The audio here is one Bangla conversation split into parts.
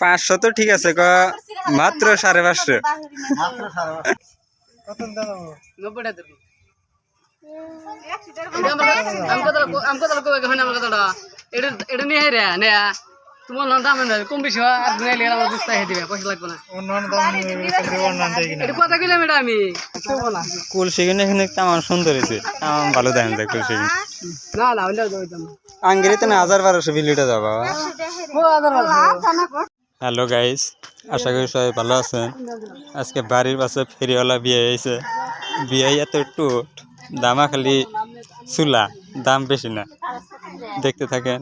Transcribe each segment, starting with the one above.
পাঁচশো তো ঠিক আছে ক মাত্র সাড়ে পাঁচশো। তোমার নাম দাম কম বেশি আর নিয়ে গেলে আমার বুঝতে দিবে পয়সা লাগবে না কথা কইলাম এটা আমি দেবো না কুল সেখানে এখানে আমার সুন্দর হয়েছে। আমার ভালো দেখেন যায় কুল না না ওইটা দিতাম আঙ্গিরিতে না হাজার বারোশো বিলিটা যাবা। হ্যালো গাইস, আশা করি সবাই ভালো আছেন। আজকে বাড়ির পাশে ফেরিওয়ালা বিয়ে হয়েছে। বিয়ে এত টুট দামা খালি চুলা, দাম বেশি না। দেখতে থাকেন।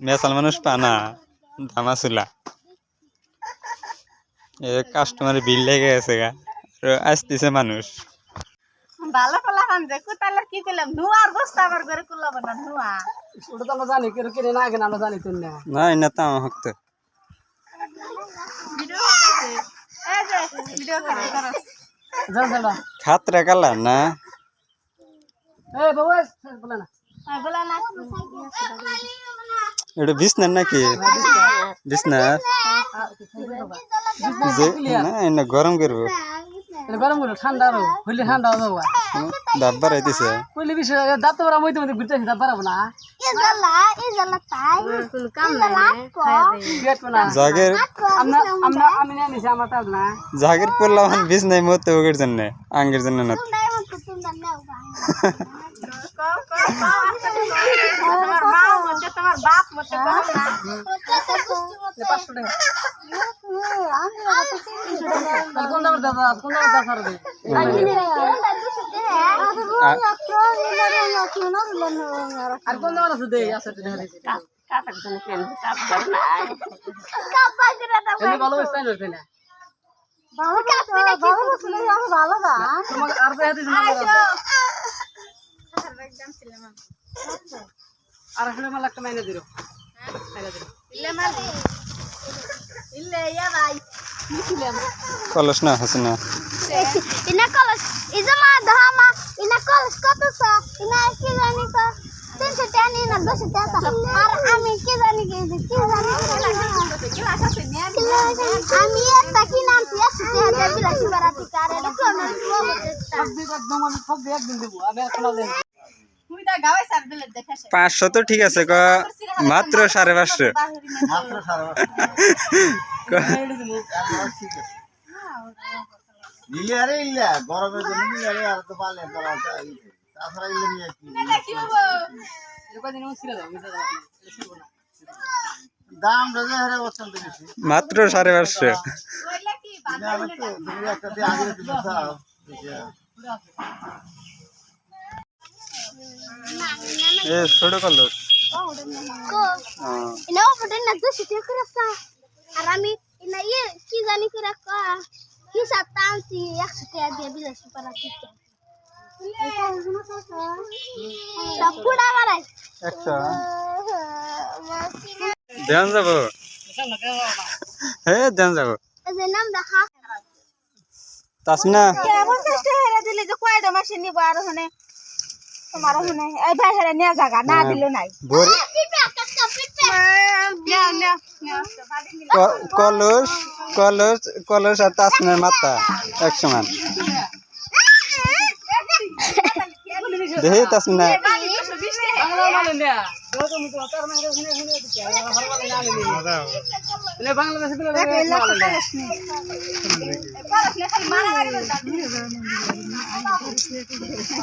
মেসাল মানুষ পানা, দামা চুলা। এ কাস্টমার বিল লেগে গেছে গা। আর আসতেছে মানুষ। ভালো করলাম যে কোথায় কি করলাম? ধোঁয়ার বস্তা আবার করে করলাম না ধোঁয়া ওটা তো আমরা জানি কেন কিনে না কেন আমরা জানি তো না। না না তো আমার হক্ত খাতরা কালার না। এটা বিছনার নাকি? বিছনার? না গরম করব। গরম করে ঠান্ডা আরও হইলে ঠান্ডা হবে দাব বাড়াইতেছে কইলে বিষয় দাঁত তো ওরা মধ্যে ঘুরতে আসি দাঁত পারাবো না পেট না। জাগের আমরা আমরা আমি নিয়ে নিছি আমার তার না জাগের পড়লাম বিছনাই মতে ওগের জন্য আঙ্গের জন্য না তোমার আর কোন দামের আছে দেই আছে দেখা ভালো বেশ তাই নয় না তোমাকে আর দেখা দিচ্ছি না আর আসলে আমার একটা মাইনে ইয়া ভাই কলস না হাসে না ইজমা দহামা ইনা কলেজ কত ছ ইনা কি জানি তো তিনশো টেন ইনা দুশো টেন আর আমি কি জানি কি কি জানি আমি একটা কি নাম একশো টেন দেবি রাখি বেড়াতে কারে পাঁচশো তো ঠিক আছে মাত্র সাড়ে পাঁচশো। মাত্র সাড়ে পাঁচশো। নিলে আরে ইল্লা গরমের জন্য নিলে আরে আর তো করা তাছাড়া ইল্লে নিয়ে কি না দাম রাজা হারে বসছেন তো বেশি। মাত্র সাড়ে পাঁচশো। তো এ ছোট কলস ina ওপরে না দশ টাকা করে আর আমি ina ইয়ে কি জানি করে কা দিয়ে বিলাসী বারাতি পুরা বাড়াই একটা ধ্যান যাব হ্যাঁ ধ্যান যাব যে নাম দেখা তাসমিনা কেমন চেষ্টা হেরে দিলে যে কয়টা মাসে নিব আর ওখানে তোমার ওখানে এই ভাই হেরে নিয়ে জায়গা না দিল নাই বর পিপে কাকা পিপে নেও নেও নেও ক- কলস কলস কলস আর তাসমিনার মাথা এক সমান দেখি বাংলাদেশে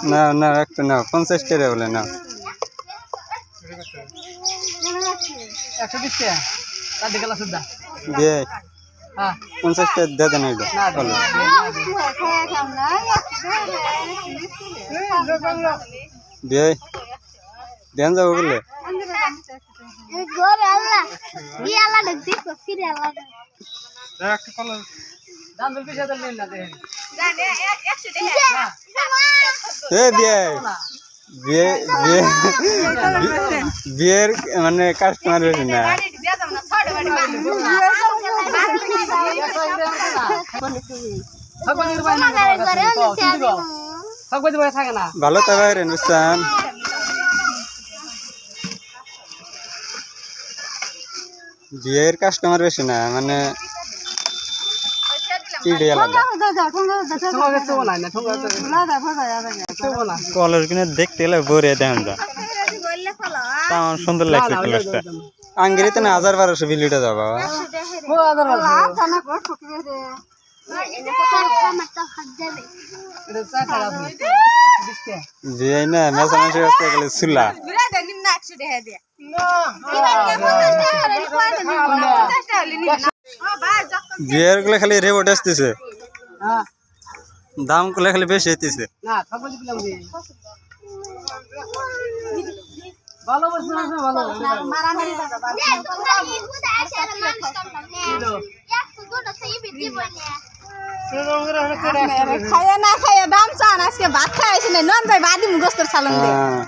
না না, একটা না পঞ্চাশ টাকা বলে না একশো বিশ টাকা তার দিকে সুদ্ধা। দিয়ে হ্যাঁ। পঞ্চাশ টাকা দিয়ে দেন এটা যাব এ দিয়ে বিয়ে বিয়ে বিয়ের মানে কাস্টমার ভালো তো বাইরেন বিয়ের কাস্টমার বেশি না মানে কলেজ কিনে দেখতে গেলে ভরে দেন যা তা সুন্দর লাগছে কলেজটা আঙ্গিরিতে না হাজার বারোশো বিলিটা যাবা বিয়ে না মেশামেশি আসতে গেলে চুলা গুলো খালি রেবট আসতেছে। হ্যাঁ। দামগুলো খালি বেশি হইতেছে। দিয়ে খাইয়া না খাইয়া দাম চান আজকে ভাত খাই আসি না নন যাই বাদি মুগস্তর সালাম দে। হ্যাঁ,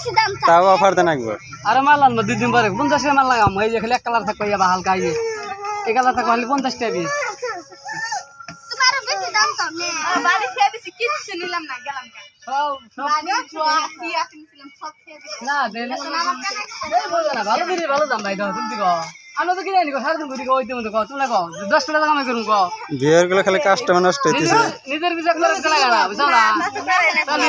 বেশি দাম তাও অফার দেন একবার। আরে মাল আনব দুই দিন পরে। পঞ্চাশ টাকা মাল লাগাম। এই যে খালি এক কালার থাকবে ইয়া হালকা এই যে। এই কালার থাকবে খালি পঞ্চাশ টাকা পিস। নে। কি ভালো দিদি ভালো দাম ভাই দাও তুমি কো আমি তো কিনে আনি কো সারাদিন ঘুরি কো ওইতে মতো কো তুমি কো দশ টাকা দাম করুন কো বিয়েরগুলো খালি কাস্টমার নষ্ট হইতেছে নিজের একটা করে বুঝছ না তাহলে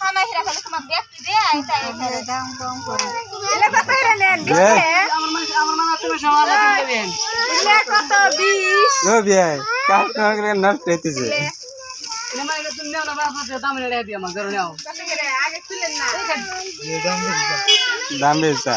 খানা হিরা খালি তোমার দেখতে দে আইতা আইতা দাম কম করে এলে কত হিরা নেন বিয়ে আমার মানে আমার মানে তুমি সমাজ কিনতে দেন এলে কত 20 ও বিয়ে কাস্টমারগুলো নষ্ট হইতেছে এটা মানে তুমি নেও না বাস দাম দিয়ে আমার নাও আগে না বাবুরা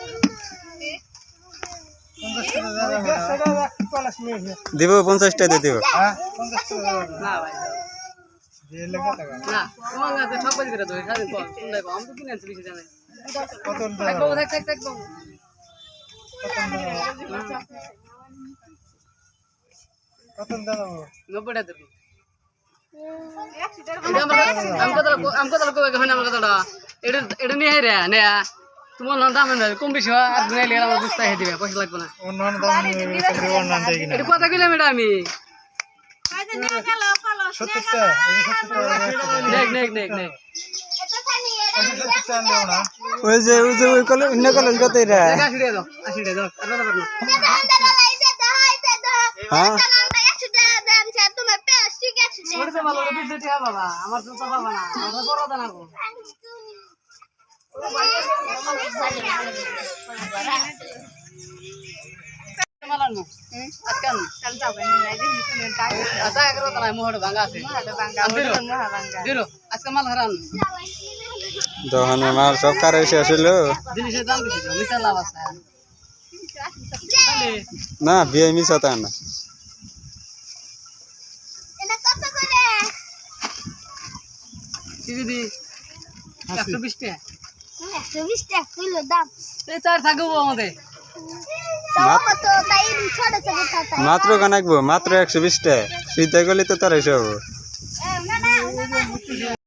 থাক থাক থাক বাবু নব্বই টাকা দেবো আমি কথা আমি কথা হয় আমার কথাটা এটা এটা নিয়ে রে নে তোমার নাম দাম না কম বেশি হয় আর নিয়ে আমার বুঝতে দিবে পয়সা লাগবে না। এটা কথা কইলাম এটা আমি। ওই যে ওই যে ওই কলেজ অন্য কলেজ কত এটা? হ্যাঁ? আমার তো তো বাবা না আমার বড় দানা দোকানে মাল সব কারে তাহলে না বিয়ে হতো না। দিদি একশো বিশ টাকা। একশো বিশ টাকা কিলো দাম। এই চার থাকব আমাদের। তাও কত তাই ছোট ছোট থাকে মাত্র কানাকবো মাত্র একশো বিশ টাকা শীতে গেলে তো তার এসে হব।